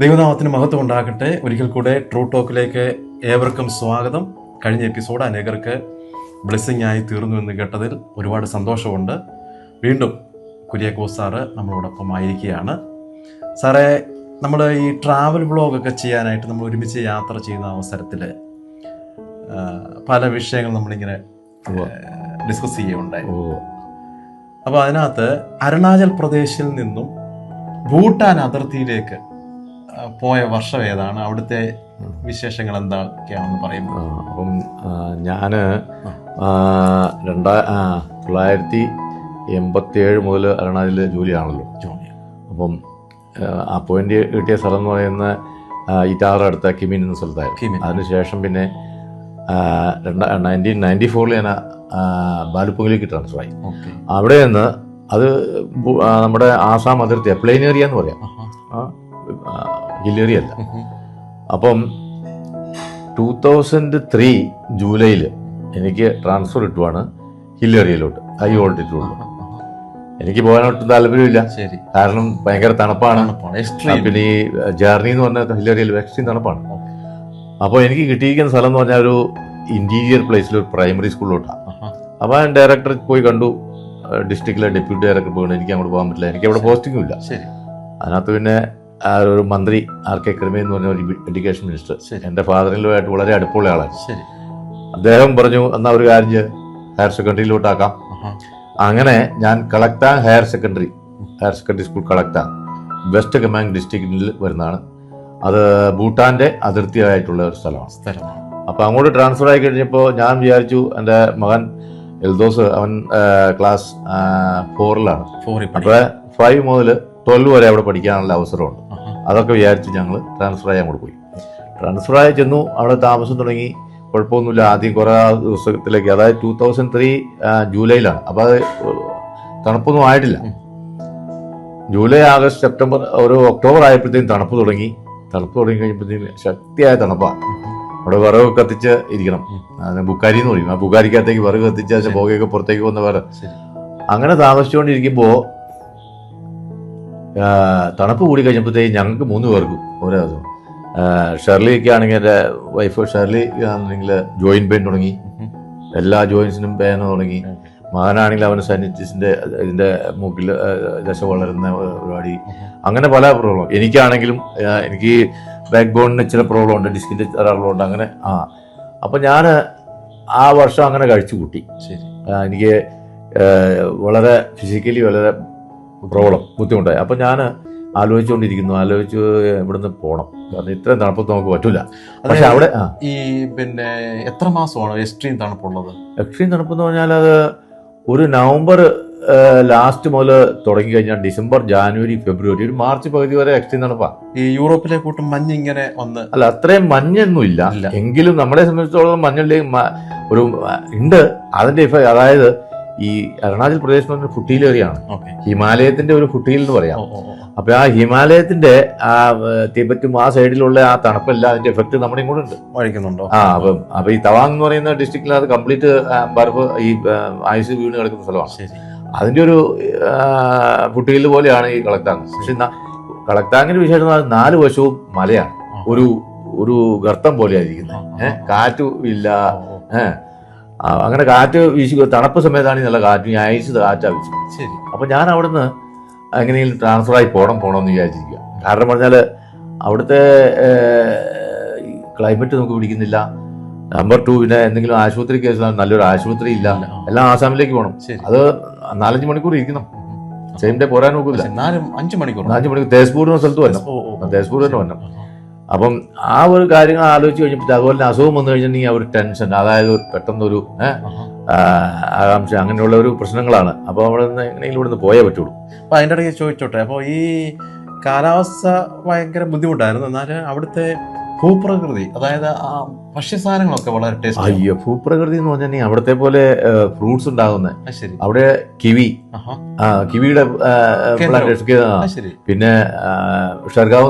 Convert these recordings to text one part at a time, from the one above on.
ദൈവനാമത്തിന് മഹത്വം ഉണ്ടാകട്ടെ. ഒരിക്കൽ കൂടെ ട്രൂ ടോക്കിലേക്ക് ഏവർക്കും സ്വാഗതം. കഴിഞ്ഞ എപ്പിസോഡ് അനേകർക്ക് ബ്ലെസ്സിങ് ആയി തീർന്നു എന്ന് കേട്ടതിൽ ഒരുപാട് സന്തോഷമുണ്ട്. വീണ്ടും കുര്യാക്കോസ് സാറ് നമ്മളോടൊപ്പം ആയിരിക്കുകയാണ് സാറേ നമ്മൾ ഈ ട്രാവൽ വ്ളോഗൊക്കെ ചെയ്യാനായിട്ട് നമ്മൾ ഒരുമിച്ച് യാത്ര ചെയ്യുന്ന അവസരത്തിൽ പല വിഷയങ്ങൾ നമ്മളിങ്ങനെ ഡിസ്കസ് ചെയ്യുകയുണ്ടായി. അപ്പോൾ അതിനകത്ത് അരുണാചൽ പ്രദേശിൽ നിന്നും ഭൂട്ടാൻ അതിർത്തിയിലേക്ക് പോയ വർഷം ഏതാണ്? അവിടുത്തെ വിശേഷങ്ങൾ എന്തൊക്കെയാണെന്ന് പറയുമ്പോൾ. ആ, അപ്പം ഞാൻ രണ്ടാ തൊള്ളായിരത്തി എൺപത്തി ഏഴ് മുതൽ അരുണാചലിൽ ജോലിയാണല്ലോ. അപ്പം ആ, അപ്പോയിന്റ് കിട്ടിയ സ്ഥലം എന്ന് പറയുന്ന ഇറ്റാറ അടുത്ത കിമിൻ എന്ന സ്ഥലത്തായിരുന്നു. കിമിൻ. അതിനുശേഷം പിന്നെ രണ്ടാ നയന്റീൻ നയന്റി ഫോറിൽ ഞാൻ ബാലുപ്പൊങ്കിലേക്ക് ബാലുപ്പുങ്കിലേക്ക് ട്രാൻസ്ഫർ ആയി. ഓക്കെ. അവിടെ നിന്ന് അത് നമ്മുടെ ആസാം അതിർത്തി പ്ലെയിൻ ഏരിയ എന്ന് പറയാം. ഹിൽ അല്ല. അപ്പം ടൂ തൗസൻഡ് ത്രീ ജൂലൈയിൽ എനിക്ക് ട്രാൻസ്ഫർ കിട്ടുവാണ് ഹില്ലറിയിലോട്ട് ഹൈ വോൾട്ടേജിലോട്ട് എനിക്ക് പോകാനൊട്ടും താല്പര്യമില്ല. കാരണം ഭയങ്കര തണുപ്പാണ്. പിന്നെ ഈ ജേർണി എന്ന് പറഞ്ഞ ഹില്ലറിയിൽ എക്സ്ട്രീം തണുപ്പാണ്. അപ്പോൾ എനിക്ക് കിട്ടിയിരിക്കുന്ന സ്ഥലം എന്ന് പറഞ്ഞാൽ ഒരു ഇന്റീരിയർ പ്ലേസിൽ ഒരു പ്രൈമറി സ്കൂളിലോട്ടാണ് അപ്പോൾ ഞാൻ ഡയറക്ടർ പോയി കണ്ടു. ഡിസ്ട്രിക്റ്റിലെ ഡെപ്യൂട്ടി ഡയറക്ടർ പോയി എനിക്ക് അങ്ങോട്ട് പോകാൻ പറ്റില്ല. എനിക്ക് അവിടെ പോസ്റ്റിംഗും ഇല്ല. അതിനകത്ത് പിന്നെ ആ ഒരു മന്ത്രി ആർ കെ കൃമി എന്ന് പറഞ്ഞ ഒരു എഡ്യൂക്കേഷൻ മിനിസ്റ്റർ. എന്റെ ഫാദറിലുമായിട്ട് വളരെ അടുപ്പമുള്ള ആളാണ്. അദ്ദേഹം പറഞ്ഞു എന്നാൽ ഒരു കാര്യം ഹയർ സെക്കൻഡറിയിലോട്ടാക്കാം. അങ്ങനെ ഞാൻ Kalaktang higher secondary higher secondary school Kalaktang West Kameng ഡിസ്ട്രിക്റ്റിൽ വരുന്നതാണ്. അത് ഭൂട്ടാന്റെ അതിർത്തിയായിട്ടുള്ള ഒരു സ്ഥലമാണ്. സ്ഥലമാണ്. അപ്പോൾ അങ്ങോട്ട് ട്രാൻസ്ഫർ ആയി കഴിഞ്ഞപ്പോൾ ഞാൻ വിചാരിച്ചു എന്റെ മകൻ എൽദോസ് അവൻ ക്ലാസ് ഫോറിലാണ് അപ്പോൾ ഫൈവ് മുതൽ ട്വൽവ് വരെ അവിടെ പഠിക്കാനുള്ള അവസരമുണ്ട്. അതൊക്കെ വിചാരിച്ച് ഞങ്ങൾ ട്രാൻസ്ഫർ ആയി അങ്ങോട്ട് പോയി. ട്രാൻസ്ഫർ ആയി ചെന്നു അവിടെ താമസം തുടങ്ങി. കുഴപ്പമൊന്നുമില്ല ആദ്യം കുറേ ദിവസത്തിലേക്ക് അതായത് ടൂ തൗസൻഡ് ത്രീ ജൂലൈയിലാണ്. അപ്പോൾ അത് തണുപ്പൊന്നും ആയിട്ടില്ല. ജൂലൈ ആഗസ്റ്റ് സെപ്റ്റംബർ ഒരു ഒക്ടോബർ ആയപ്പോഴത്തേക്കും തണുപ്പ് തുടങ്ങി. തണുപ്പ് തുടങ്ങി കഴിഞ്ഞപ്പോഴത്തേക്കും ശക്തിയായ തണുപ്പാണ് അവിടെ വിറക് കത്തിച്ച് ഇരിക്കണം. ബുക്കാരി എന്ന് പറയും. ആ ബുക്കാരിക്കകത്തേക്ക് വിറക് കത്തിച്ച് പുകയൊക്കെ പുറത്തേക്ക് വന്ന വേറെ. അങ്ങനെ താമസിച്ചുകൊണ്ടിരിക്കുമ്പോൾ തണുപ്പ് കൂടി കഴിഞ്ഞപ്പോഴത്തേക്ക് ഞങ്ങൾക്ക് മൂന്ന് പേർക്കും ഓരോ ദിവസം. ഷെർലിയൊക്കെ ആണെങ്കിൽ എന്റെ വൈഫ് ഷെർലി ആണെങ്കിൽ ജോയിൻ പെയിൻ തുടങ്ങി. എല്ലാ ജോയിൻസിനും പെയിൻ തുടങ്ങി. മകനാണെങ്കിൽ അവന് സനിറ്റിസിന്റെ ഇതിന്റെ മൂക്കിൽ ദശ വളരുന്ന പരിപാടി. അങ്ങനെ പല പ്രോബ്ലം എനിക്കാണെങ്കിലും എനിക്ക് ബാക്ക് ബോണിന് ചില പ്രോബ്ലം ഉണ്ട് ഡിസ്കിന്റെ പ്രോബ്ലം ഉണ്ട് അങ്ങനെ ആ. അപ്പം ഞാൻ ആ വർഷം അങ്ങനെ കഴിച്ചു കൂട്ടി. ശരി. എനിക്ക് വളരെ ഫിസിക്കലി വളരെ പ്രോബ്ലം ബുദ്ധിമുട്ടായി. അപ്പം ഞാൻ ആലോചിച്ചുകൊണ്ടിരിക്കുന്നു. ആലോചിച്ച് ഇവിടുന്ന് പോകണം കാരണം ഇത്രയും തണുപ്പത്ത് നമുക്ക് പറ്റില്ല പക്ഷെ അവിടെ ഈ പിന്നെ എത്ര മാസമാണ് എക്സ്ട്രീം തണുപ്പുള്ളത്? എക്സ്ട്രീം തണുപ്പെന്ന് പറഞ്ഞാൽ അത് ഒരു നവംബർ ലാസ്റ്റ് മുതൽ തുടങ്ങി കഴിഞ്ഞാൽ ഡിസംബർ ജാനുവരി ഫെബ്രുവരി ഒരു മാർച്ച് പകുതി വരെ എക്സ്ട്രീം തണുപ്പാണ് ഈ യൂറോപ്പിലെ കൂട്ടം മഞ്ഞ് ഇങ്ങനെ വന്ന് അല്ല അത്രയും മഞ്ഞൊന്നും ഇല്ല. എങ്കിലും നമ്മളെ സംബന്ധിച്ചിടത്തോളം മഞ്ഞിലെ ഒരു ഉണ്ട്. അതിന്റെ ഇഫക്ട് അതായത് ഈ അരുണാചൽ പ്രദേശ് എന്ന് പറഞ്ഞ ഫുട്ടീൽ ഏറിയാണ്. ഹിമാലയത്തിന്റെ ഒരു ഫുട്ടീൽ എന്ന് പറയാം. അപ്പൊ ആ ഹിമാലയത്തിന്റെ ആ തിബറ്റും ആ സൈഡിലുള്ള ആ തണുപ്പല്ല അതിന്റെ എഫക്ട് നമ്മുടെ ഇങ്ങോട്ട് ഉണ്ട്. വഴിക്കുന്നുണ്ടോ? ആ അപ്പം അപ്പൊ ഈ തവാങ് എന്ന് പറയുന്ന ഡിസ്ട്രിക്റ്റിൽ അത് കംപ്ലീറ്റ് ബർഫ് ഈ ആയുസ് വീണ് കിടക്കുന്ന സ്ഥലമാണ്. അതിന്റെ ഒരു ഫുട്ടീൽ പോലെയാണ് ഈ കളക്താങ്. പക്ഷെ കളക്താങ്ങിന്റെ വിശേഷം നാല് വശവും മലയാണ്. ഒരു ഒരു ഗർത്തം പോലെയായിരിക്കുന്നത്. ഏഹ് കാറ്റും ഇല്ല. ഏഹ് അങ്ങനെ കാറ്റ് വീശി തണുപ്പ് സമയത്താണ് നല്ല കാറ്റ് ഞാൻ അയച്ചത് കാറ്റാ വീശി. ശരി. അപ്പൊ ഞാൻ അവിടുന്ന് എങ്ങനെയും ട്രാൻസ്ഫർ ആയി പോകണം പോകണം എന്ന് വിചാരിച്ചിരിക്കുക കാരണം പറഞ്ഞാൽ അവിടുത്തെ ക്ലൈമറ്റ് നമുക്ക് പിടിക്കുന്നില്ല. നമ്പർ ടു പിന്നെ എന്തെങ്കിലും ആശുപത്രി കേസ് നല്ലൊരു ആശുപത്രി ഇല്ല. എല്ലാം ആസാമിലേക്ക് പോകണം അത് നാലഞ്ച് മണിക്കൂർ ഇരിക്കണം. സെയിം ഡേ പോരാൻ നോക്കില്ല നാലും എന്നാലും അഞ്ചു മണിക്കൂർ അഞ്ച് മണിക്കൂർ. തേസ്പൂർ എന്ന സ്ഥലത്ത് വരണം. തേസ്പൂർ തന്നെ വരണം. അപ്പം ആ ഒരു കാര്യങ്ങൾ ആലോചിച്ച് കഴിഞ്ഞപ്പോൾ അതുപോലെ തന്നെ അസുഖം വന്നു കഴിഞ്ഞിട്ടുണ്ടെങ്കിൽ ഒരു ടെൻഷൻ അതായത് പെട്ടെന്നൊരു ആകാംക്ഷ അങ്ങനെയുള്ള ഒരു പ്രശ്നങ്ങളാണ്. അപ്പോൾ അവിടെ നിന്ന് എങ്ങനെയെങ്കിലും ഇവിടെ നിന്ന് പോയേ പറ്റുള്ളൂ. അപ്പോൾ അതിന്റെ ഇടയ്ക്ക് ചോദിച്ചോട്ടെ അപ്പോൾ ഈ കാലാവസ്ഥ ഭയങ്കര ബുദ്ധിമുട്ടായിരുന്നു. എന്നാൽ അവിടുത്തെ ഭൂപ്രകൃതി അതായത് ആ ഭക്ഷ്യസാധനങ്ങളൊക്കെ വളരെ ടേസ്റ്റ് അയ്യോ ഭൂപ്രകൃതി എന്ന് പറഞ്ഞാൽ അവിടത്തെ പോലെ ഫ്രൂട്ട്സ് ഉണ്ടാകുന്നത് അവിടെ കിവി. കിവിയുടെ പിന്നെ ഷർഗാവ്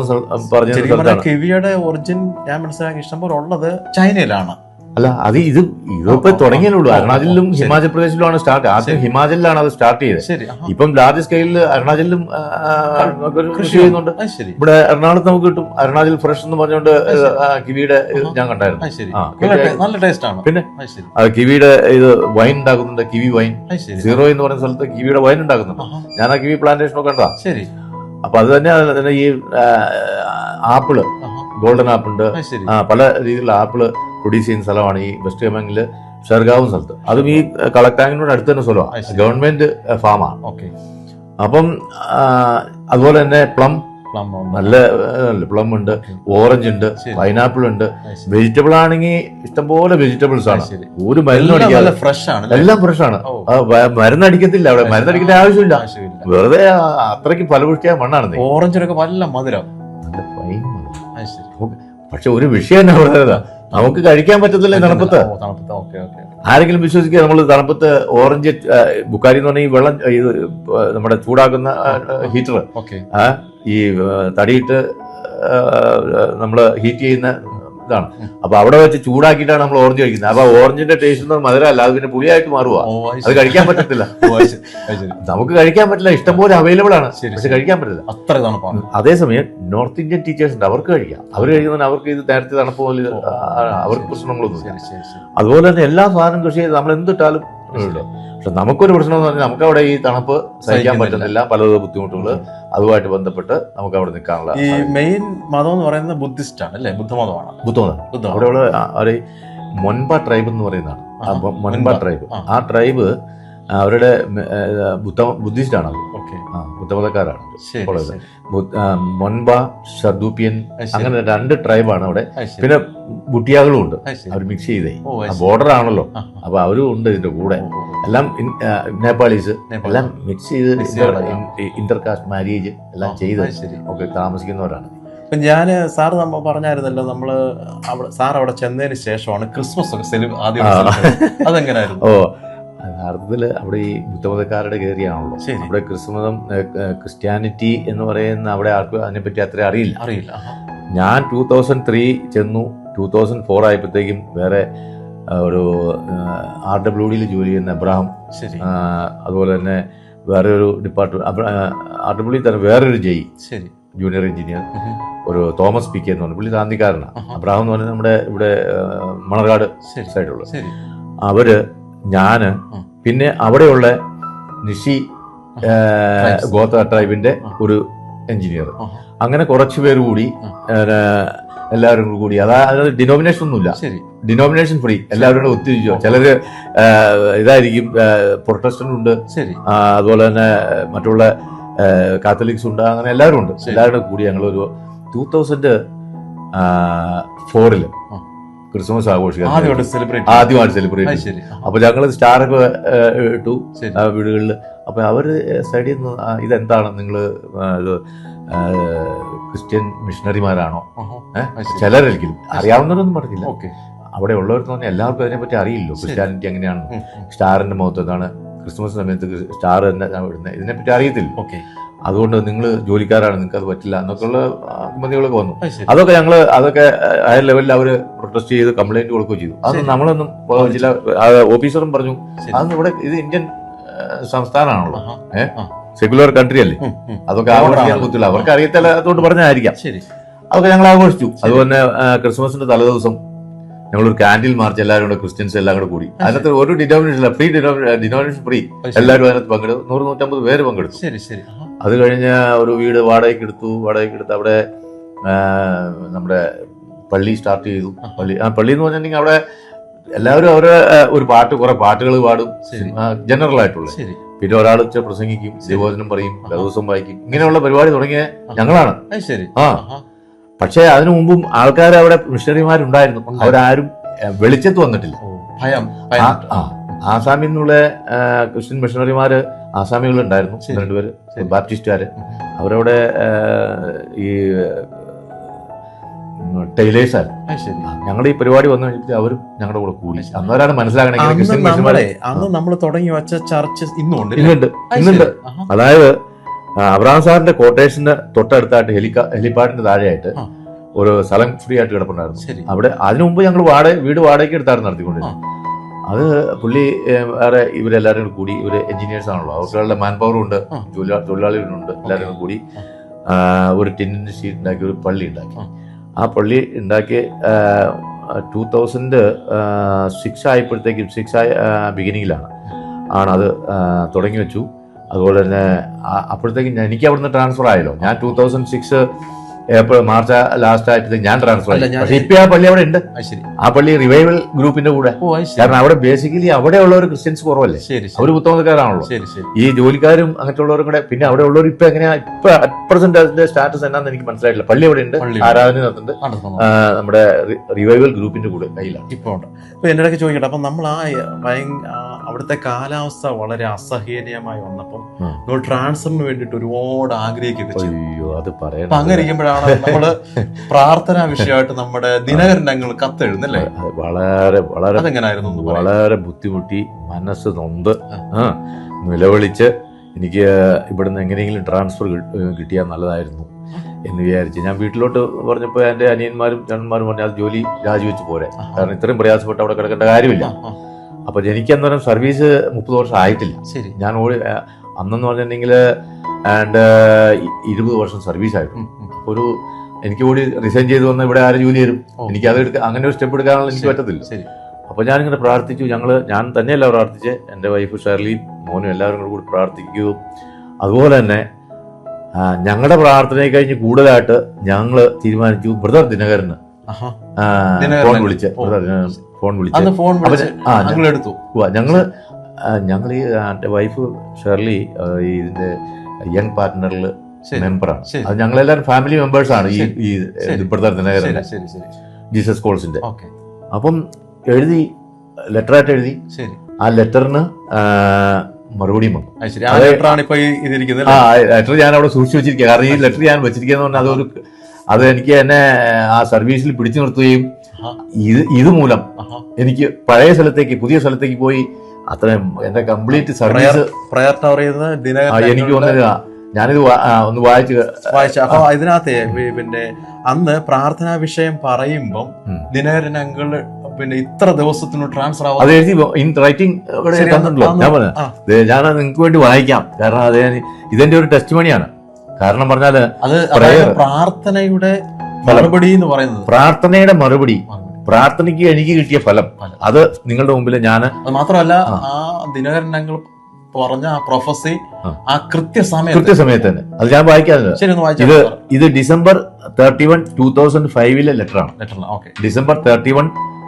പറഞ്ഞ കിവിയുടെ ഒറിജിൻ ഞാൻ മനസ്സിലാക്കി ഇഷ്ടംപോലെ ഉള്ളത് ചൈനയിലാണ്. അല്ല അത് ഇത് ഇതിപ്പോ തുടങ്ങിയുള്ളൂ അരുണാചലിലും. ഹിമാചൽ പ്രദേശിലുമാണ് സ്റ്റാർട്ട്. ആദ്യം ഹിമാചലിലാണ് അത് സ്റ്റാർട്ട് ചെയ്തത്. ഇപ്പം ലാർജ് സ്കെയിലിൽ അരുണാചലിലും കൃഷി ചെയ്യുന്നുണ്ട്. ഇവിടെ എറണാകുളത്ത് നമുക്ക് കിട്ടും. അരുണാചൽ ഫ്രഷ് എന്ന് പറഞ്ഞുകൊണ്ട്. കിവിയുടെ ഞാൻ കണ്ടായിരുന്നു. നല്ല പിന്നെ- ടേസ്റ്റ് ആണ് കിവിയുടെ ഇത് വൈൻ ഉണ്ടാക്കുന്നുണ്ട്. Kiwi wine. സീറോ എന്ന് പറയുന്ന സ്ഥലത്ത് കിവിയുടെ വൈൻ ഉണ്ടാക്കുന്നുണ്ട്. ഞാൻ ആ കിവി പ്ലാന്റേഷൻ ഒക്കെ കണ്ടതാ. ശരി. അപ്പൊ അത് തന്നെ ഈ ആപ്പിൾ. ഗോൾഡൻ ആപ്പിളുണ്ട്. ആ, പല രീതിയിലുള്ള ആപ്പിൾ പ്രൊഡ്യൂസ് ചെയ്യുന്ന സ്ഥലമാണ് ഈ വെസ്റ്റ് ബംഗാളിൽ ഷെർഗാവ് സ്ഥലത്ത്. അതും ഈ കളക്ടാങ്ങിനോട് അടുത്ത് തന്നെ സ്ഥലമാണ്. ഗവൺമെന്റ് ഫാമാണ്. ഓക്കെ. അപ്പം അതുപോലെ തന്നെ പ്ലം പ്ലം. നല്ല പ്ലം ഉണ്ട് ഓറഞ്ച് ഉണ്ട് പൈനാപ്പിൾ ഉണ്ട്. വെജിറ്റബിൾ ആണെങ്കിൽ ഇഷ്ടംപോലെ വെജിറ്റബിൾസ് ആണ്. ഒരു മരുന്ന് അടിക്കാതെ. ഫ്രഷ് ആണ് എല്ലാം ഫ്രഷ് ആണ്. മരുന്നടിക്കത്തില്ല അവിടെ. മരുന്നടിക്കേണ്ട ആവശ്യമില്ല. ആവശ്യമില്ല വെറുതെ അത്രയ്ക്ക് ഫലപുഷ്ടിയായ മണ്ണാണ് ഓറഞ്ചിനൊക്കെ നല്ല മധുരം. നല്ല ഫൈൻ പക്ഷെ ഒരു വിഷയം തന്നെ പറയുന്നത്? നമുക്ക് കഴിക്കാൻ പറ്റത്തില്ല തണുപ്പത്ത്. ഓക്കെ ഓക്കെ ആരെങ്കിലും വിശ്വസിക്കുക നമ്മൾ തണുപ്പത്ത് ഓറഞ്ച് ബുക്കാരി എന്ന് പറഞ്ഞ ഈ വെള്ളം ഇത് നമ്മുടെ ചൂടാക്കുന്ന ഹീറ്റർ ഓക്കെ. ഈ തടിയിട്ട് നമ്മൾ ഹീറ്റ് ചെയ്യുന്ന ഇതാണ്. അപ്പൊ അവിടെ വെച്ച് ചൂടാക്കിയിട്ടാണ് നമ്മൾ ഓറഞ്ച് കഴിക്കുന്നത്. അപ്പൊ ഓറഞ്ചിന്റെ ടേസ്റ്റ് ഒന്നും മധുരമല്ല അത് പിന്നെ പുളിയായിട്ട് മാറുക അത് കഴിക്കാൻ പറ്റത്തില്ല. നമുക്ക് കഴിക്കാൻ പറ്റില്ല. ഇഷ്ടംപോലെ അവൈലബിൾ ആണ്. പക്ഷെ കഴിക്കാൻ പറ്റില്ല അത്ര തണുപ്പാണ്. അതേസമയം നോർത്ത് ഇന്ത്യൻ ടീച്ചേഴ്സ് ഉണ്ട്. അവർക്ക് കഴിക്കാം. അവർ കഴിക്കുന്നതിന് അവർക്ക് ഇത് നേരത്തെ തണുപ്പ് പോലെ അവർക്ക് പ്രശ്നങ്ങളൊന്നും അതുപോലെ തന്നെ എല്ലാ സാധനം കൃഷി ചെയ്ത് നമ്മൾ എന്തിട്ടാലും. പക്ഷെ നമുക്കൊരു പ്രശ്നം എന്ന് പറഞ്ഞാൽ നമുക്ക് അവിടെ ഈ തണുപ്പ് സഹിക്കാൻ. പറ്റുന്നില്ല. പലവിധ ബുദ്ധിമുട്ടുകൾ അതുമായിട്ട് ബന്ധപ്പെട്ട് നമുക്ക് അവിടെ നിൽക്കാനുള്ള ഈ മെയിൻ മതം എന്ന് പറയുന്നത് ബുദ്ധിസ്റ്റ് ആണ് അല്ലേ? ബുദ്ധമതമാണ്. ബുദ്ധമതം. അവിടെയുള്ള ഒരു മൊൻപ ട്രൈബ് എന്ന് പറയുന്നതാണ്. മൊൻപ. ട്രൈബ്. ആ. ട്രൈബ് അവരുടെ ബുദ്ധ ബുദ്ധിസ്റ്റ് ആണ് അവർ ആ ബുദ്ധമതക്കാരാണ്. ഉള്ളത്. മൊൻബ ഷർദൂപ്പിയൻ അങ്ങനെ രണ്ട് ട്രൈബാണ് അവിടെ. പിന്നെ ബുട്ടിയാകളും ഉണ്ട്. അവർ മിക്സ് ചെയ്തേ. ബോർഡർ ആണല്ലോ. അപ്പൊ അവരും ഉണ്ട് ഇതിന്റെ കൂടെ. എല്ലാം നേപ്പാളീസ്. എല്ലാം മിക്സ് ചെയ്ത് ഇന്റർ. ഇന്റർകാസ്റ്റ് മാരേജ് എല്ലാം ചെയ്ത് ഒക്കെ താമസിക്കുന്നവരാണ്. ഇപ്പം ഞാൻ സാർ നമ്മൾ പറഞ്ഞായിരുന്നല്ലോ നമ്മൾ അവിടെ സാർ അവിടെ ചെന്നതിന് ശേഷമാണ് ക്രിസ്മസ് ഒക്കെ സെലിബ് ആദ്യം അതെങ്ങനെയായിരുന്നു ഓ യഥാർത്ഥത്തിൽ അവിടെ ഈ ബുദ്ധമതക്കാരുടെ കയറിയാണല്ലോ. അവിടെ ക്രിസ്തുമതം ഏ, ക്രിസ്ത്യാനിറ്റി എന്ന് പറയുന്ന അവിടെ ആർക്കും അതിനെപ്പറ്റി അത്ര അറിയില്ല. അറിയില്ല. ഞാൻ ടൂ തൗസൻഡ് ത്രീ ചെന്നു. ടൂ തൗസൻഡ് ഫോർ ആയപ്പോഴത്തേക്കും വേറെ ഒരു ആർ ഡബ്ല്യു ഡിയിൽ ജോലി ചെയ്യുന്ന അബ്രഹാം അതുപോലെ തന്നെ വേറെ ഒരു ഡിപ്പാർട്ട്മെന്റ് ആർ ഡബ്ല്യു തന്നെ വേറൊരു ജെയ് ജൂനിയർ എഞ്ചിനീയർ ഒരു തോമസ് പി കെ എന്ന് പറഞ്ഞു പുള്ളി ഗാന്ധിക്കാരനാണ് അബ്രഹാം എന്ന് പറഞ്ഞാൽ നമ്മുടെ ഇവിടെ മണർകാട് സൈഡുള്ള അവർ ഞാൻ. പിന്നെ അവിടെയുള്ള നിഷി ഗോത്ര ട്രൈബിന്റെ ഒരു എഞ്ചിനീയർ. അങ്ങനെ കുറച്ചു പേര് കൂടി എല്ലാവരും കൂടി അതായത് ഡിനോമിനേഷൻ ഒന്നുമില്ല. ഇല്ല ഡിനോമിനേഷൻ ഫ്രീ എല്ലാവരും കൂടെ ഒത്തിരിച്ചോ ചിലര് ഇതായിരിക്കും പ്രൊട്ടസ്റ്റന്റ് ഉണ്ട്. അതുപോലെ തന്നെ മറ്റുള്ള കാത്തലിക്സ് ഉണ്ട്. അങ്ങനെ എല്ലാവരും ഉണ്ട്. എല്ലാവരും കൂടി ഞങ്ങൾ ഒരു ടൂ തൗസൻഡ് ഫോറിൽ. ക്രിസ്മസ് ആഘോഷിക്കാൻ ആദ്യമായിട്ട് സെലിബ്രേറ്റ് ആദ്യമായിട്ട് ശരി. അപ്പൊ ഞങ്ങൾ സ്റ്റാറൊക്കെ ഇട്ടു വീടുകളിൽ അപ്പൊ അവർ സൈഡിൽ നിന്ന് ഇതെന്താണ് നിങ്ങൾ ഇത് ക്രിസ്ത്യൻ മിഷണറിമാരാണോ? ചിലരൊരിക്കലും അറിയാവുന്നവരൊന്നും പറഞ്ഞില്ല. അവിടെ ഉള്ളവർക്ക് തന്നെ എല്ലാവർക്കും അതിനെപ്പറ്റി അറിയില്ലോ. ക്രിസ്ത്യാനിറ്റി എങ്ങനെയാണ്. സ്റ്റാറിന്റെ മുഖത്ത് എന്താണ്? ക്രിസ്മസ് സമയത്ത് സ്റ്റാർ തന്നെ ഇടുന്നത് ഇതിനെപ്പറ്റി അറിയത്തില്ല. ഓക്കെ. അതുകൊണ്ട് നിങ്ങൾ ജോലിക്കാരാണ് നിങ്ങൾക്ക് അത് പറ്റില്ല എന്നൊക്കെയുള്ള മതികളൊക്കെ വന്നു. അതൊക്കെ ഞങ്ങൾ അതൊക്കെ ഹയർ ലെവലിൽ അവർ പ്രൊട്ടസ്റ്റ് ചെയ്ത് കംപ്ലൈന്റ് കൊടുക്കുകയും ചെയ്തു. അത്. നമ്മളൊന്നും ചില ഓഫീസറും പറഞ്ഞു അതൊന്നും ഇവിടെ ഇത് ഇന്ത്യൻ സംസ്ഥാനമാണല്ലോ. ഏഹ് സെക്യുലർ കൺട്രി അല്ലേ. അതൊക്കെ ആഘോഷിക്കാൻ. പറ്റില്ല അവർക്ക് അറിയത്തില്ല അതുകൊണ്ട് പറഞ്ഞായിരിക്കാം അതൊക്കെ ഞങ്ങൾ ആഘോഷിച്ചു അതുപോലെ ക്രിസ്മസിന്റെ തലേദിവസം ഞങ്ങളൊരു കാൻഡിൽ മാർച്ച് എല്ലാവരും കൂടെ ക്രിസ്ത്യൻസ് എല്ലാം കൂടെ കൂടി. അതിനകത്ത് ഒരു ഡിനോമിനേഷൻ ഫ്രീ ഡിനോമിനേഷൻ ഫ്രീ എല്ലാവരും അതിനകത്ത് പങ്കെടുത്തു. നൂറ് നൂറ്റമ്പത് പേര് പങ്കെടുത്തു. അത് കഴിഞ്ഞ് ഒരു വീട് വാടകയ്ക്ക് എടുത്തു. വാടകയ്ക്ക് എടുത്ത് അവിടെ നമ്മുടെ പള്ളി സ്റ്റാർട്ട് ചെയ്തു. പള്ളി ആ പള്ളി എന്ന് പറഞ്ഞിട്ടുണ്ടെങ്കിൽ അവിടെ എല്ലാവരും അവരെ ഒരു പാട്ട് കുറെ പാട്ടുകൾ പാടും. ജനറൽ ആയിട്ടുള്ള ശരി. പിന്നെ ഒരാൾ ഉച്ച പ്രസംഗിക്കും ദിവോചനം പറയും. ദിവസം വായിക്കും. ഇങ്ങനെയുള്ള പരിപാടി തുടങ്ങിയ ഞങ്ങളാണ്. ശരി. ആ. പക്ഷേ അതിനു മുമ്പും ആൾക്കാർ അവിടെ മിഷണറിമാരുണ്ടായിരുന്നു. അവരാരും വെളിച്ചത്ത് വന്നിട്ടില്ല. ഭയം ആസാമിൽ നിന്നുള്ള ക്രിസ്ത്യൻ മിഷണറിമാര് ആസാമികളുണ്ടായിരുന്നു രണ്ടുപേര് ശരി. ബാപ്റ്റിസ്റ്റുകാര്. അവരവിടെ ഈ ടൈലേഴ്സാണ് ഞങ്ങളുടെ ഈ പരിപാടി വന്നു കഴിഞ്ഞിട്ട് അവരും ഞങ്ങളുടെ കൂടെ കൂടി. ശരി. മനസ്സിലാകണമെങ്കിൽ അന്ന് നമ്മൾ തുടങ്ങി വെച്ച ചർച്ച് ഇന്നും ഉണ്ട് ഇന്നുണ്ട് ഇന്നുണ്ട്. അതായത് അബ്രഹാം സാറിന്റെ കോട്ടേഷന്റെ തൊട്ടടുത്തായിട്ട് ഹെലികാ ഹെലിപ്പാഡിന്റെ താഴെയായിട്ട് ഒരു സ്ഥലം ഫ്രീ ആയിട്ട് കിടപ്പുണ്ടായിരുന്നു. അവിടെ അതിനു മുമ്പ് ഞങ്ങൾ വാടക വീട് വാടകയ്ക്ക് എടുത്തായിരുന്നു നടത്തിക്കൊണ്ടിരുന്നത്. അത് പുള്ളി വേറെ ഇവരെല്ലാവരും കൂടി കൂടി ഇവർ എഞ്ചിനീയേഴ്സ് ആണല്ലോ. അവർക്കുള്ള മാൻ പവറും ഉണ്ട്. തൊഴിലാളികളുണ്ട് എല്ലാവരും കൂടി ഒരു ടിന്നിന് ഷീറ്റ് ഉണ്ടാക്കി ഒരു പള്ളി ഉണ്ടാക്കി. ആ. പള്ളി ഉണ്ടാക്കി ടൂ തൗസൻഡ് സിക്സ് ആയപ്പോഴത്തേക്കും സിക്സ് ആയ ബിഗിനിങ്ങിലാണ് ആണത് തുടങ്ങി വെച്ചു. അതുപോലെ തന്നെ അപ്പോഴത്തേക്കും എനിക്ക് അവിടുന്ന് ട്രാൻസ്ഫർ ആയല്ലോ. ഞാൻ two thousand six April March last ആയിട്ട് ഞാൻ ട്രാൻസ്ഫർ ആയി പക്ഷെ ഇപ്പൊ ആ പള്ളി അവിടെ ഉണ്ട്. ആ പള്ളി റിവൈവൽ ഗ്രൂപ്പിന്റെ കൂടെ. കാരണം അവിടെ ബേസിക്കലി അവിടെ ഉള്ളവർ ക്രിസ്ത്യൻസ് കുറവല്ലേ? അവർ പുത്തമതക്കാരാണല്ലോ ഈ ജോലിക്കാരും അങ്ങനത്തെ ഉള്ളവരും കൂടെ പിന്നെ അവിടെ ഉള്ളവർ ഇപ്പൊ എങ്ങനെയാ ഇപ്പൊ അറ്റ് പ്രസന്റ് അതിന്റെ സ്റ്റാറ്റസ് എന്നാന്ന് എനിക്ക് മനസ്സിലായിട്ടില്ല. പള്ളി അവിടെ ഉണ്ട് ആരാധന നടത്തുന്നുണ്ട്. നമ്മുടെ റിവൈവൽ ഗ്രൂപ്പിന്റെ കൂടെ കയ്യിലാണ്. ഇപ്പൊ ഉണ്ട്. അപ്പൊ എന്റെ ഇടയ്ക്ക് ചോദിക്കട്ടെ അപ്പൊ നമ്മൾ ആ അവിടുത്തെ കാലാവസ്ഥ വളരെ അസഹനീയമായി വന്നപ്പോൾ. നമ്മൾ ട്രാൻസ്ഫറിന് വേണ്ടിയിട്ട് ഒരുപാട് ആഗ്രഹിക്കുകയൊക്കെ പറയണം അങ്ങനെ ഇരിക്കുമ്പോഴാണ് നമ്മൾ പ്രാർത്ഥനാ വിഷയമായിട്ട് നമ്മുടെ ദിനകരൻ അങ്ങൾ കത്തെഴുന്നല്ലേ വളരെ വളരെ അതെങ്ങനായിരുന്നു വളരെ ബുദ്ധിമുട്ടി മനസ്സ് നൊന്ത്. നിലവിളിച്ച് എനിക്ക് ഇവിടുന്ന് എങ്ങനെയെങ്കിലും ട്രാൻസ്ഫർ കിട്ടിയാൽ നല്ലതായിരുന്നു എന്ന് വിചാരിച്ച്. ഞാൻ വീട്ടിലോട്ട് പറഞ്ഞപ്പോൾ എന്റെ അനിയന്മാരും ചേട്ടന്മാരും പറഞ്ഞു അത് ജോലി രാജിവെച്ച് പോരെ. കാരണം ഇത്രയും പ്രയാസപ്പെട്ട് അവിടെ കിടക്കേണ്ട കാര്യമില്ല. അപ്പോൾ എനിക്ക് അന്നേരം സർവീസ് മുപ്പത് വർഷം ആയിട്ടില്ല. ഞാൻ ഓടി അന്നെന്ന് പറഞ്ഞിട്ടുണ്ടെങ്കിൽ ആൻഡ് ഇരുപത് വർഷം സർവീസ് ഉം. ഒരു എനിക്ക് കൂടി റിസൈൻ ചെയ്ത് വന്ന ഇവിടെ ആരും ജോലി തരും? എനിക്ക് അത് എടുക്കുക അങ്ങനെ ഒരു സ്റ്റെപ്പ് എടുക്കാനുള്ള എനിക്ക്. പറ്റത്തില്ല. അപ്പൊ അപ്പോൾ ഞാനിങ്ങനെ പ്രാർത്ഥിച്ചു. ഞങ്ങൾ ഞാൻ തന്നെയല്ല പ്രാർത്ഥിച്ച്. എന്റെ വൈഫ് ഷെർലിയും മോനും എല്ലാവരും കൂടി പ്രാർത്ഥിക്കുകയും അതുപോലെ തന്നെ ഞങ്ങളുടെ പ്രാർത്ഥനയെ കഴിഞ്ഞ് കൂടുതലായിട്ട് ഞങ്ങൾ തീരുമാനിച്ചു. ബ്രദർ ദിനകരന്. ഫോൺ? വിളിച്ച്. ഫോൺ വിളിച്ച്. ഞങ്ങൾ ഞങ്ങൾ ഈ എന്റെ എന്റെ വൈഫ് ഷെർലി ഇതിന്റെ യങ് പാർട്ട്ണറിൽ മെമ്പറാണ്. അത് ഞങ്ങളെല്ലാവരും ഫാമിലി മെമ്പേഴ്സ് ആണ് ഈ. ഈ ഇപ്പോഴത്തെ ജീസസ് കോൾസിന്റെ അപ്പം എഴുതി ലെറ്ററായിട്ട് എഴുതി. ആ ലെറ്ററിന് മറുപടിയും വന്നു. ആ ലെറ്ററാണ് ഇപ്പൊ ഈ ഇതിരിക്കുന്നത് ആ ലെറ്റർ ഞാൻ അവിടെ സൂക്ഷിച്ചു വെച്ചിരിക്കുക. കാരണം ഈ ലെറ്റർ ഞാൻ വെച്ചിരിക്കുന്ന പറഞ്ഞാൽ അതൊരു അത് എനിക്ക് എന്നെ ആ സർവീസിൽ പിടിച്ചു നിർത്തുകയും ഇത് ഇത് മൂലം എനിക്ക് പഴയ സ്ഥലത്തേക്ക് പുതിയ സ്ഥലത്തേക്ക് പോയി അത്രയും എന്റെ കംപ്ലീറ്റ് സർവീസ് എനിക്ക് തോന്നുന്നത് ഞാനിത് ഒന്ന് വായിച്ചു വായിച്ചു. അപ്പൊ ഇതിനകത്തെ പിന്നെ അന്ന് പ്രാർത്ഥനാ വിഷയം പറയുമ്പം. ദിനകരൻ അങ്കിൾ പിന്നെ ഇത്ര ദിവസത്തിന് ട്രാൻസ്ഫർ ആവും അത് എഴുതി ഇൻ റൈറ്റിംഗ് തന്നിട്ടുണ്ടല്ലോ. ഞാൻ പറഞ്ഞു ഞാൻ നിങ്ങൾക്ക് വേണ്ടി വായിക്കാം. കാരണം അത് ഇതിന്റെ ഒരു ടെസ്റ്റ് മണിയാണ് കാരണം പറഞ്ഞാൽ അത് പ്രാർത്ഥനയുടെ മറുപടി എന്ന് പറയുന്നത്. പ്രാർത്ഥനയുടെ മറുപടി. പ്രാർത്ഥനയ്ക്ക് എനിക്ക് കിട്ടിയ ഫലം. അത് നിങ്ങളുടെ മുമ്പിൽ ഞാൻ മാത്രമല്ല ആ. ആ ദിനകരൻ അങ്കിൾ പറഞ്ഞ ആ പ്രൊഫസി ആ. കൃത്യസമയം കൃത്യസമയത്ത് തന്നെ അത് ഞാൻ വായിക്കാറില്ല. ശരി ഒന്ന് ഇത് വായിച്ചു ഇത് December thirty one two thousand ഫൈവിലെ letter ആണ് letter okay. December thirty one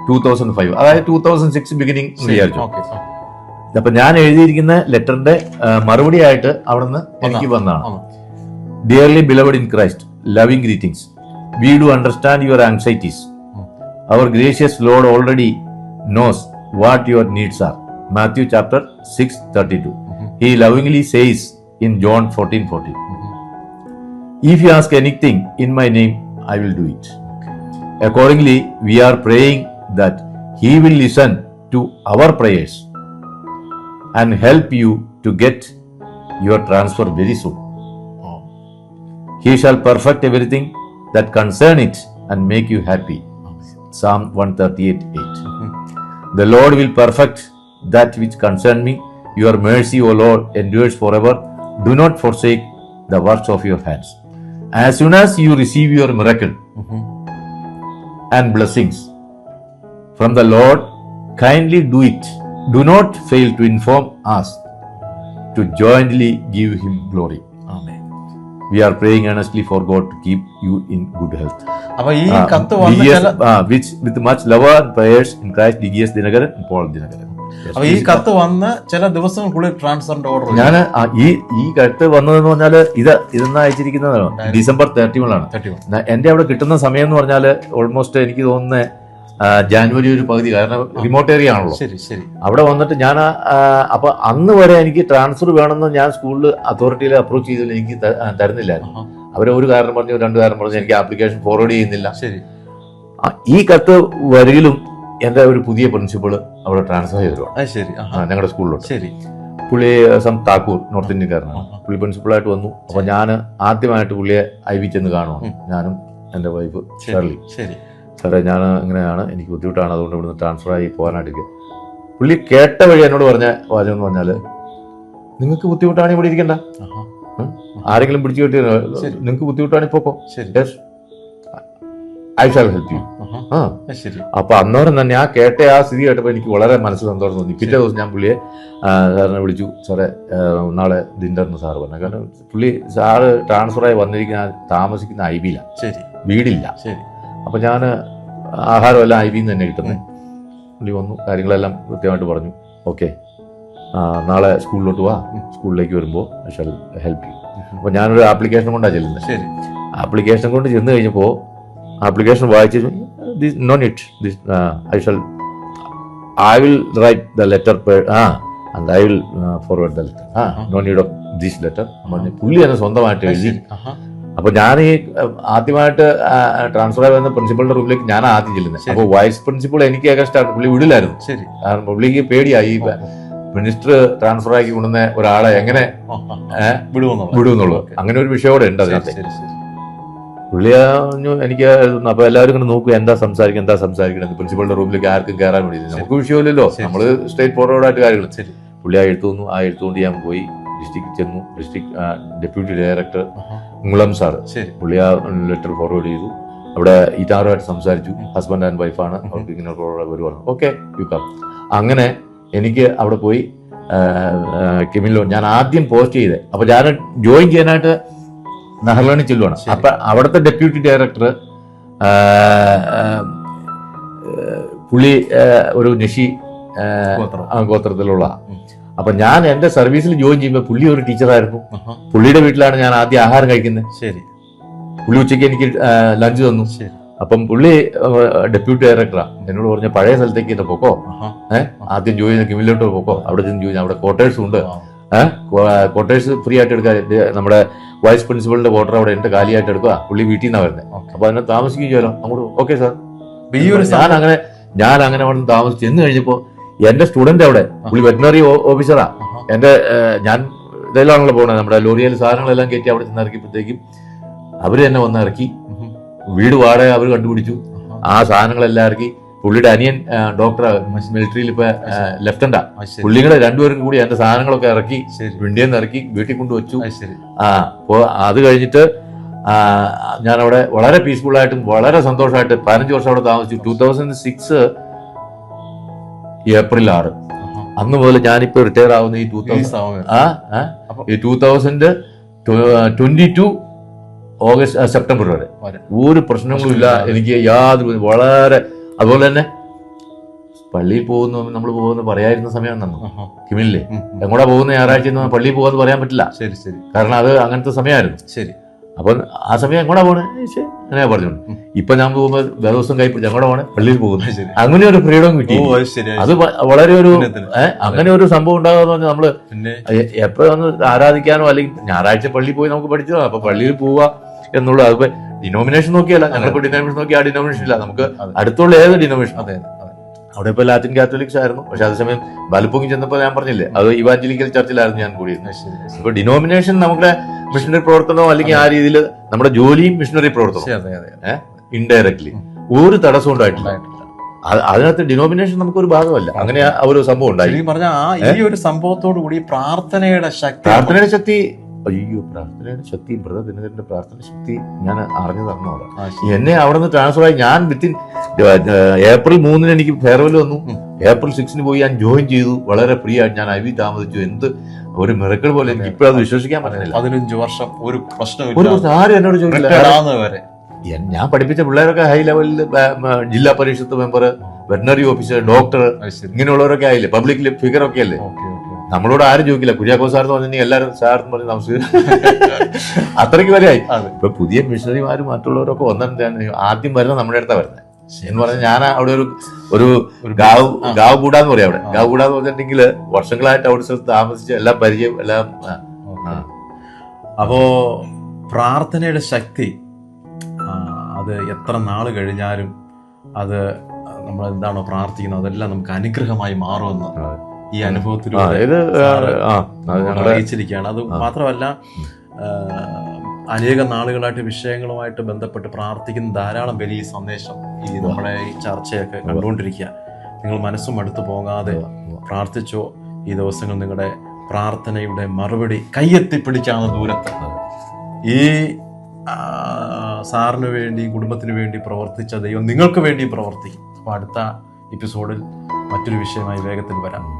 two thousand five. അതായത് ടൂ തൗസൻഡ് സിക്സ് ബിഗിനിങ് വിചാരിച്ചു. ഓക്കെ അപ്പൊ ഞാൻ എഴുതിയിരിക്കുന്ന ലെറ്ററിന്റെ മറുപടി ആയിട്ട് അവിടുന്ന് എനിക്ക് വന്നതാണ്. Dearly beloved in Christ loving greetings we do understand your anxieties. Our gracious Lord already knows what your needs are Matthew chapter 6 32. He lovingly says in John 14 14, If you ask anything in my name, I will do it. Accordingly, we are praying that He will listen to our prayers and help you to get your transfer very soon. He shall perfect everything that concern it and make you happy. Psalm 138 8. Mm-hmm. The Lord will perfect that which concern me. Your mercy, O Lord, endures forever. Do not forsake the works of your hands. As soon as you receive your miracle, and blessings from the Lord, kindly do it. Do not fail to inform us to jointly give Him glory. We are praying earnestly for God to keep you in good health അപ്പൊ ഈ കത്ത് which with much love and with much love and prayers in Paul Dinakaran അപ്പൊ ഈ. കത്ത് വന്ന് ചില ദിവസങ്ങൾക്കുള്ളിൽ ട്രാൻസ്ഫറിന്റെ order ഞാൻ ഈ ഈ കത്ത് വന്നതെന്ന് പറഞ്ഞാൽ ഇത് ഇതെന്നാ അയച്ചിരിക്കുന്നതാണ് ഡിസംബർ തേർട്ടി വൺ ആണ്. എന്റെ അവിടെ കിട്ടുന്ന സമയം എന്ന് പറഞ്ഞാൽ ഓൾമോസ്റ്റ് എനിക്ക് തോന്നുന്നത് ജാനുവരി ഒരു പകുതി കാരണം റിമോട്ട് ഏരിയ ആണല്ലോ. ശരി ശരി. അവിടെ വന്നിട്ട് ഞാൻ അപ്പൊ അന്ന് വരെ എനിക്ക് ട്രാൻസ്ഫർ വേണമെന്ന് ഞാൻ സ്കൂളിൽ അതോറിറ്റിയിൽ അപ്രോച്ച് ചെയ്തില്ല എനിക്ക് തരുന്നില്ല അവർ തരുന്നില്ലായിരുന്നു. അവരെ ഒരു കാരണം പറഞ്ഞു രണ്ട് കാരണം പറഞ്ഞു എനിക്ക് ആപ്ലിക്കേഷൻ ഫോർവേഡ് ചെയ്യുന്നില്ല. ശരി. ഈ കത്ത് വരികിലും എന്റെ ഒരു പുതിയ പ്രിൻസിപ്പൾ അവിടെ ട്രാൻസ്ഫർ ചെയ്തു ശരി. ഞങ്ങളുടെ സ്കൂളിലോട്ട് ശരി. പുള്ളി സം താക്കൂർ നോർത്ത് ഇന്ത്യക്കാരനാണ്. പുള്ളി പ്രിൻസിപ്പളായിട്ട് വന്നു. അപ്പൊ ഞാൻ ആദ്യമായിട്ട് പുള്ളിയെ ഐ വി ചെന്ന് കാണുവാണ്. ഞാനും എന്റെ വൈഫ് ശരി ശരി. സാറേ ഞാൻ ഇങ്ങനെയാണ്. എനിക്ക് ബുദ്ധിമുട്ടാണ്. അതുകൊണ്ട് ഇവിടുന്ന് ട്രാൻസ്ഫർ ആയി പോകാനായിട്ട് പുള്ളി കേട്ട വഴി എന്നോട് പറഞ്ഞ വാചകം എന്ന് പറഞ്ഞാൽ നിങ്ങൾക്ക് ബുദ്ധിമുട്ടാണ് ഇവിടെ ഇരിക്കണ്ട. ആരെങ്കിലും പിടിച്ചു കെട്ടി ശരി. നിങ്ങൾക്ക് ബുദ്ധിമുട്ടാണ് ഇപ്പോൾ ഐ ഷാൽ ഹെൽപ്പ് യു. ആ അപ്പൊ അന്നേരം തന്നെ ആ കേട്ട ആ സ്ഥിതി കേട്ടപ്പോൾ എനിക്ക് വളരെ മനസ്സ് സന്തോഷം തോന്നി. പിറ്റേ ദിവസം ഞാൻ പുള്ളിയെ സാറിനെ വിളിച്ചു. സാറേ നാളെ ദിന്റെന്ന് സാറ് പറഞ്ഞു. കാരണം പുള്ളി സാറ് ട്രാൻസ്ഫറായി വന്നിരിക്കുന്ന താമസിക്കുന്ന ഐ ബിയിലാണ് വീടില്ല. ശരി. അപ്പൊ ഞാൻ ആഹാരമെല്ലാം ഐ ബിന്ന് തന്നെ കിട്ടുന്നത് പുള്ളി വന്നു കാര്യങ്ങളെല്ലാം കൃത്യമായിട്ട് പറഞ്ഞു. ഓക്കെ. നാളെ സ്കൂളിലോട്ട് വാ. സ്കൂളിലേക്ക് വരുമ്പോൾ ഐ ഷാൽ ഹെൽപ്പ് യു. അപ്പോൾ ഞാനൊരു ആപ്ലിക്കേഷൻ കൊണ്ടാണ് ചെല്ലുന്നത് ശരി. ആപ്ലിക്കേഷൻ കൊണ്ട് ചെന്ന് കഴിഞ്ഞപ്പോൾ ആപ്ലിക്കേഷൻ വായിച്ച് this known it. This I shall I will write the letter ah and I will forward the letter. Ah no need of this letter. പുള്ളി തന്നെ സ്വന്തമായിട്ട് എഴുതി ശരി ആഹാ. അപ്പൊ ഞാൻ ഈ ആദ്യമായിട്ട് ട്രാൻസ്ഫർ ആയി വന്ന പ്രിൻസിപ്പളുടെ റൂമിലേക്ക് ഞാൻ ആദ്യം ചെല്ലുന്നത് അപ്പൊ അപ്പോൾ വൈസ് പ്രിൻസിപ്പൾ എനിക്ക് സ്റ്റാർട്ട് പുള്ളി വിടില്ലായിരുന്നു. ശരി. കാരണം പുള്ളിക്ക് പേടിയായി. മിനിസ്റ്റർ ട്രാൻസ്ഫർ ആക്കി കൊണ്ടുവന്ന ഒരാളെ എങ്ങനെ. വിടുമെന്നുള്ളൂ അങ്ങനെ ഒരു വിഷയോടെ ഉണ്ട് അതിനകത്ത്. ശരി, ശരി. പുള്ളി എനിക്ക്. അപ്പൊ എല്ലാവരും ഇങ്ങനെ നോക്കും എന്താ സംസാരിക്കും എന്താ സംസാരിക്കണത് പ്രിൻസിപ്പളുടെ റൂമിലേക്ക് ആർക്കും കയറാൻ വേണ്ടി നമുക്ക് വിഷയമില്ലല്ലോ. നമ്മൾ സ്റ്റേറ്റ് ഫോർവേഡ് ആയിട്ട് കാര്യങ്ങൾ പുള്ളി ആ എഴുത്തുന്നു ആ എഴുത്തുകൊണ്ട് ഞാൻ പോയി. ഡിസ്ട്രിക്ട് ചെന്നു. District deputy director. മുളം സാർ ശരി. പുള്ളി ആ ലെറ്റർ ഫോർവേഡ് ചെയ്തു. അവിടെ ഇതാറുമായിട്ട് സംസാരിച്ചു. ഹസ്ബൻഡ് ആൻഡ് വൈഫാണ് അവർക്ക് ഇങ്ങനെ ഒരു പറഞ്ഞു ഓക്കെ യു കം അങ്ങനെ എനിക്ക് അവിടെ പോയി കെമിലോ ഞാൻ ആദ്യം പോസ്റ്റ് ചെയ്തത് അപ്പൊ ഞാൻ ജോയിൻ ചെയ്യാനായിട്ട് നഹർലാണി ചെല്ലുവാണ്. അപ്പൊ അവിടുത്തെ ഡെപ്യൂട്ടി ഡയറക്ടർ പുള്ളി ഒരു നിഷി ഗോത്രത്തിലുള്ള. അപ്പൊ ഞാൻ എന്റെ സർവീസിൽ ജോയിൻ ചെയ്യുമ്പോൾ പുള്ളി ഒരു ടീച്ചറായിരുന്നു. പുള്ളിയുടെ വീട്ടിലാണ് ഞാൻ ആദ്യം ആഹാരം കഴിക്കുന്നത് ശരി. പുള്ളി ഉച്ചയ്ക്ക് എനിക്ക് ലഞ്ച് തന്നു. അപ്പം പുള്ളി ഡെപ്യൂട്ടി ഡയറക്ടറാണ് എന്നോട് പറഞ്ഞ പഴയ സ്ഥലത്തേക്ക് എന്നെ പൊക്കോ. ഏഹ് ആദ്യം ജോയിൻ ചെയ്യുന്ന കിമിലോട്ട് പൊക്കോ. അവിടെ ചെന്ന് ജോയിൻ അവിടെ ക്വാർട്ടേഴ്സും ഉണ്ട്. ക്വാർട്ടേഴ്സ് ഫ്രീ ആയിട്ട് എടുക്കാൻ നമ്മുടെ വൈസ് പ്രിൻസിപ്പളിന്റെ ക്വാർട്ടർ അവിടെ ഉണ്ട്. കാലിയായിട്ട് എടുക്കുക പുള്ളി വീട്ടിൽ നിന്നാണ് വരുന്നത്. അപ്പൊ അതിനെ താമസിക്കുകയും ചെയ്യാലോ. അങ്ങോട്ട് ഓക്കെ സാർ അപ്പൊ ഈ ഒരു ഞാൻ അങ്ങനെ ഞാൻ അങ്ങനെ അവിടെ നിന്ന് താമസിച്ച് ചെന്ന് കഴിഞ്ഞപ്പോ എന്റെ സ്റ്റുഡന്റ് അവിടെ പുള്ളി വെറ്റിനറി ഓഫീസറാ എന്റെ ഞാൻ ഇതിലാണല്ലോ പോണത് നമ്മുടെ ലോറിയൽ സാധനങ്ങളെല്ലാം കയറ്റി അവിടെ ചെന്ന് ഇറക്കിയപ്പോഴത്തേക്കും അവർ തന്നെ വന്ന് ഇറക്കി. വീട് വാടക അവർ കണ്ടുപിടിച്ചു. ആ സാധനങ്ങളെല്ലാം ഇറക്കി. പുള്ളിയുടെ അനിയൻ ഡോക്ടർ മിലിറ്ററിയിൽ ഇപ്പൊ ലെഫ്റ്റന്റാ പുള്ളികളെ രണ്ടുപേരും കൂടി എന്റെ സാധനങ്ങളൊക്കെ ഇറക്കി വിണ്ടിയിൽ നിന്ന് ഇറക്കി വീട്ടിൽ കൊണ്ടുവച്ചു ആ, അപ്പോ അത് കഴിഞ്ഞിട്ട് ഞാനവിടെ ഞാൻ അവിടെ വളരെ പീസ്ഫുൾ ആയിട്ടും വളരെ സന്തോഷമായിട്ട് പതിനഞ്ച് വർഷം അവിടെ താമസിച്ചു. ടൂ തൗസൻഡ് സിക്സ് ഏപ്രിൽ ആറ്. അന്ന് മുതൽ ഞാനിപ്പോ റിട്ടയർ ആവുന്ന ഈ ടൂ തൗസൻഡ് ഈ two thousand twenty two August September വരെ. ഒരു പ്രശ്നങ്ങളും ഇല്ല. എനിക്ക് യാതൊരു വളരെ അതുപോലെ തന്നെ പള്ളിയിൽ പോകുന്നു നമ്മൾ പോകുന്ന പറയായിരുന്ന സമയമാണ് നമ്മൾ. കിമിനില്ലേ. എങ്ങോട്ടാ പോകുന്ന? ഞായറാഴ്ച പള്ളിയിൽ പോകാന്ന് പറയാൻ പറ്റില്ല. ശരി ശരി. കാരണം അത് അങ്ങനത്തെ സമയമായിരുന്നു. ശരി. അപ്പൊ ആ സമയം എങ്ങോട്ടാ പോണേ? ശരി അങ്ങനെ പറഞ്ഞു. ഇപ്പൊ ഞാൻ പോകുമ്പോൾ ദിവസം കൈ ഞങ്ങളുടെ പോണേ പള്ളിയിൽ പോകുന്നത് അങ്ങനെ ഒരു ഫ്രീഡം കിട്ടി. അത് വളരെ ഒരു അങ്ങനെ ഒരു സംഭവം ഉണ്ടാകുന്ന പറഞ്ഞാൽ നമ്മൾ പിന്നെ? എപ്പോ ഒന്ന് ആരാധിക്കാനോ അല്ലെങ്കിൽ ഞായറാഴ്ച പള്ളിയിൽ പോയി നമുക്ക് പഠിച്ചതാണ് അപ്പൊ പള്ളിയിൽ പോവുക എന്നുള്ളത്. അതിപ്പോ ഡിനോമിനേഷൻ നോക്കിയല്ല. ഞങ്ങളിപ്പോ ഡിനോമിനേഷൻ നോക്കി ആ ഡിനോമിനേഷൻ ഇല്ല. നമുക്ക് അടുത്തുള്ള ഏത് ഡിനോമിനേഷൻ അതെ. അവിടെ ഇപ്പൊ ലാറ്റിൻ കാത്തോലിക്സ് ആയിരുന്നു. പക്ഷെ അതേസമയം വലുപ്പൊങ്ങി ചെന്നപ്പോൾ ഞാൻ പറഞ്ഞില്ലേ അത് ഇവാഞ്ചലിക്കൽ ചർച്ചിലായിരുന്നു ഞാൻ കൂടിയിരുന്നത്. ഇപ്പൊ ഡിനോമിനേഷൻ നമ്മുടെ മിഷണറി പ്രവർത്തനമോ അല്ലെങ്കിൽ ആ രീതിയിൽ നമ്മുടെ ജോലിയും മിഷണറി പ്രവർത്തനവും. ഇൻഡയറക്ട്ലി ഒരു തടസ്സം ഉണ്ടായിട്ടില്ല. ഉണ്ടായിട്ടില്ല. അത് അതിനകത്ത് ഡിനോമിനേഷൻ നമുക്കൊരു ഭാഗമല്ല. അങ്ങനെ ആ ഒരു സംഭവം ഉണ്ടായി. പറഞ്ഞ ആ ഈ ഒരു സംഭവത്തോടു കൂടി പ്രാർത്ഥനയുടെ ശക്തി പ്രാർത്ഥനയുടെ ശക്തി അയ്യോ പ്രാർത്ഥനയുടെ ശക്തി ബ്രദർ ദിനകരന്റെ പ്രാർത്ഥന ശക്തി ഞാൻ അറിഞ്ഞു തന്നോളാം എന്നെ അവിടെ നിന്ന് ട്രാൻസ്ഫർ ആയി. ഞാൻ വിത്തിൻ ഏപ്രിൽ മൂന്നിന് എനിക്ക് ഫെയർവെൽ വന്നു. ഏപ്രിൽ സിക്സിന് പോയി ഞാൻ ജോയിൻ ചെയ്തു. വളരെ ഫ്രീ ആയിട്ട് ഞാൻ ഐ വി താമസിച്ചു. എന്ത് ഒരു മിറക്കൾ പോലെ എനിക്ക് ഇപ്പോഴും വിശ്വസിക്കാൻ പറ്റുന്നില്ല പതിനഞ്ച് വർഷം ഒരു പ്രശ്നം. ആരും എന്നോട് ചോദിക്കില്ല ഞാൻ പഠിപ്പിച്ച പിള്ളേരൊക്കെ ഹൈ ലെവലിൽ ജില്ലാ പരിഷത്ത് മെമ്പർ വെറ്റനറി ഓഫീസർ ഡോക്ടർ ഇങ്ങനെയുള്ളവരൊക്കെ ആയില്ലേ? പബ്ലിക് ഫിഗർ ഒക്കെ അല്ലേ? നമ്മളോട് ആരും ചോദിക്കില്ല. കുര്യാക്കോ സാർ എന്ന് പറഞ്ഞാൽ എല്ലാവരും സാർ എന്ന് പറഞ്ഞ് താമസിക്കും അത്രയ്ക്ക് വരെയായി ആയി ഇപ്പൊ പുതിയ മിഷണറിമാരും മറ്റുള്ളവരൊക്കെ വന്നിട്ടാണ് ആദ്യം വരുന്നത് നമ്മുടെ അടുത്താ വരുന്നത് എന്ന് പറഞ്ഞാൽ ഞാൻ അവിടെ ഒരു ഒരു ഗാവ്. ഗാവ് കൂടാന്ന് പറയാം അവിടെ. ഗാവ് കൂടാന്ന് പറഞ്ഞിട്ടുണ്ടെങ്കിൽ വർഷങ്ങളായിട്ട് അവിടെ സ്ഥലത്ത് താമസിച്ച് എല്ലാം പരിചയം എല്ലാം അപ്പോ പ്രാർത്ഥനയുടെ ശക്തി അത് എത്ര നാൾ കഴിഞ്ഞാലും അത് നമ്മൾ എന്താണോ പ്രാർത്ഥിക്കുന്നത് അതെല്ലാം നമുക്ക് അനുഗ്രഹമായി മാറുമെന്ന്. ഈ അനുഭവത്തിലൂടെ ഇത് ആ, അറിയിച്ചിരിക്കുകയാണ്. അത് മാത്രമല്ല അനേക നാളുകളായിട്ട് വിഷയങ്ങളുമായിട്ട് ബന്ധപ്പെട്ട് പ്രാർത്ഥിക്കുന്ന ധാരാളം പേര് ഈ സന്ദേശം ഈ നമ്മുടെ ഈ ചർച്ചയൊക്കെ കണ്ടുകൊണ്ടിരിക്കുക. നിങ്ങൾ മനസ്സും അടുത്തു പോകാതെ പ്രാർത്ഥിച്ചോ ഈ ദിവസങ്ങൾ നിങ്ങളുടെ പ്രാർത്ഥനയുടെ മറുപടി കയ്യെത്തിപ്പിടിക്കാവുന്ന ദൂരത്ത്. ഈ സാറിന് വേണ്ടി കുടുംബത്തിന് വേണ്ടി പ്രവർത്തിച്ച ദൈവം നിങ്ങൾക്ക് വേണ്ടി പ്രവർത്തിക്കും. അപ്പോൾ അടുത്ത എപ്പിസോഡിൽ മറ്റൊരു വിഷയമായി വേഗത്തിൽ വരാം.